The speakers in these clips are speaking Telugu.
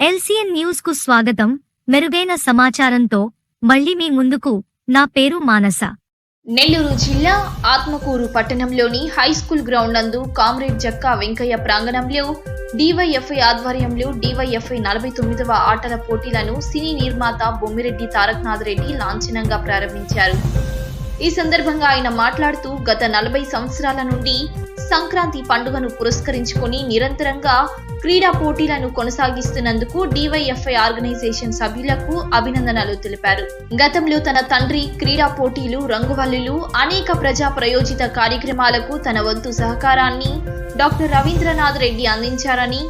ఎల్సీఎన్ న్యూస్కు స్వాగతం. మెరుగైన సమాచారంతో మళ్ళీ మీ ముందుకు నా పేరు మానస. నెల్లూరు జిల్లా ఆత్మకూరు పట్టణంలోని హై స్కూల్ గ్రౌండ్ నందు కామ్రేడ్ జక్కా వెంకయ్య ప్రాంగణంలో డివైఎఫ్ఐ ఆధ్వర్యంలో డివైఎఫ్ఐ నలభై తొమ్మిదవ ఆటల పోటీలను సినీ నిర్మాత బొమ్మిరెడ్డి తారకనాథ్ రెడ్డి లాంఛనంగా ప్రారంభించారు. ఈ సందర్భంగా ఆయన మాట్లాడుతూ గత నలభై సంవత్సరాల నుండి సంక్రాంతి పండుగను పురస్కరించుకొని నిరంతరంగా క్రీడా పోటీలను కొనసాగిస్తున్నందుకు డివైఎఫ్ఐ ఆర్గనైజేషన్ సభ్యులకు అభినందనలు తెలిపారు. గతంలో తన తండ్రి క్రీడా పోటీలు రంగువల్లులు అనేక ప్రజా ప్రయోజిత కార్యక్రమాలకు తన వంతు సహకారాన్ని డాక్టర్ రవీంద్రనాథ్ రెడ్డి అందించారని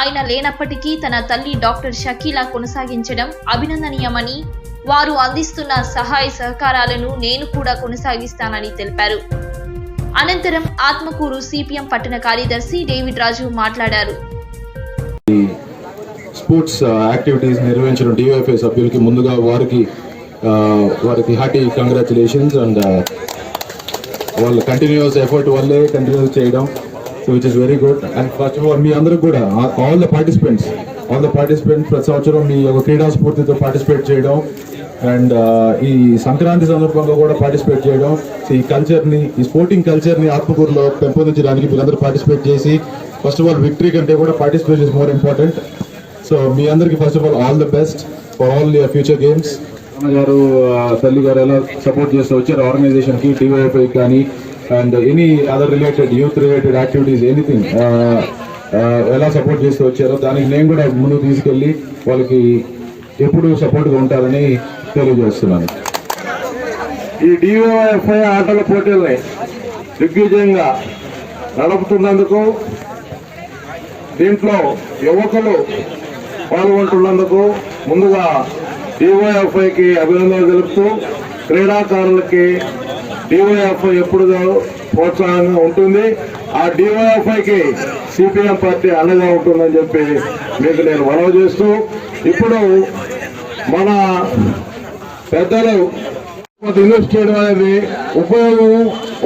ఆయన లేనప్పటికీ తన తల్లి డాక్టర్ షకీలా కొనసాగించడం అభినందనీయమని వారు అందిస్తున్న సహాయ సహకారాలను నేను కూడా కొనసాగిస్తానని తెలిపారు. అనంతరం ఆత్మకూరు సిపిఎం పట్టణ కార్యదర్శి డేవిడ్ రాజు మాట్లాడారు. స్పోర్ట్స్ యాక్టివిటీస్ నిర్వహించిన డివైఎఫ్ఐ సభ్యులకి ముందుగా వారికి వారికి హార్టీ కంగ్రాచులేషన్స్ అండ్ వాళ్ళ కంటిన్యూస్ ఎఫర్ట్ వల్లే కంటిన్యూస్ చేయడం so which is very good and first of all మీ అందరూ కూడా all the participants all the participants ప్రతి సంవత్సరం మీ యొక్క క్రీడా స్ఫూర్తితో పార్టిసిపేట్ చేయడం. అండ్ uh, ఈ సంక్రాంతి సందర్భంగా కూడా పార్టిసిపేట్ చేయడం. ఈ కల్చర్ని ఈ స్పోర్టింగ్ కల్చర్ని ఆత్మకూరులో పెంపొందించడానికి మీరందరూ పార్టిసిపేట్ చేసి ఫస్ట్ ఆఫ్ ఆల్ విక్టరీ కంటే కూడా participate is more important so మీ అందరికి first of all all the best for all your future games గారు తల్లి గారు ఎలా సపోర్ట్ చేస్తూ వచ్చారు? ఆర్గనైజేషన్కి కి కానీ and any other related youth related activities anything ఎలా సపోర్ట్ చేస్తూ వచ్చారో దానికి నేను కూడా ముందుకు తీసుకెళ్ళి వాళ్ళకి ఎప్పుడు సపోర్ట్గా ఉంటారని తెలియజేస్తున్నాను. ఈ డిఓఎఫ్ఐ ఆటల పోటీల్ని దిగ్విజయంగా నడుపుతున్నందుకు దీంట్లో యువకులు పాల్గొంటున్నందుకు ముందుగా డిఓఎఫ్ఐకి అభినందనలు తెలుపుతూ క్రీడాకారులకి డివైఎఫ్ఐ ఎప్పుడు ప్రోత్సాహంగా ఉంటుంది. ఆ డివైఎఫ్ఐకి సిపిఎం పార్టీ అండగా ఉంటుందని చెప్పి మీకు నేను మనవి చేస్తూ ఇప్పుడు మన పెద్దలు ఇన్వెస్ట్ చేయడం అనేది ఉపయోగం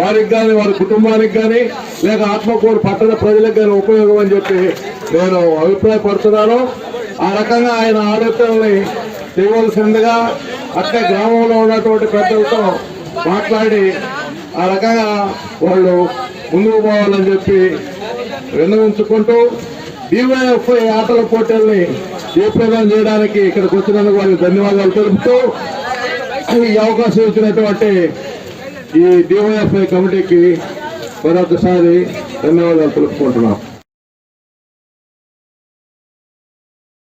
వారికి కానీ వారి కుటుంబానికి కానీ లేక ఆత్మకూరు పట్టణ ప్రజలకు కానీ ఉపయోగం అని చెప్పి నేను అభిప్రాయపడుతున్నాను. ఆ రకంగా ఆయన ఆలోచనల్ని చేయవలసిందిగా అట్లే గ్రామంలో ఉన్నటువంటి పెద్దలతో మాట్లాడి ఆ రకంగా వాళ్ళు ముందుకు పోవాలని చెప్పి విన్నవించుకుంటూ డివైఎఫ్ఐ ఆటల పోటీల్ని జయప్రదం చేయడానికి ఇక్కడికి వచ్చినందుకు వారికి ధన్యవాదాలు తెలుపుతూ ఈ అవకాశం ఇచ్చినటువంటి ఈ డివైఎఫ్ఐ కమిటీకి మరొకసారి ధన్యవాదాలు తెలుపుకుంటున్నాం.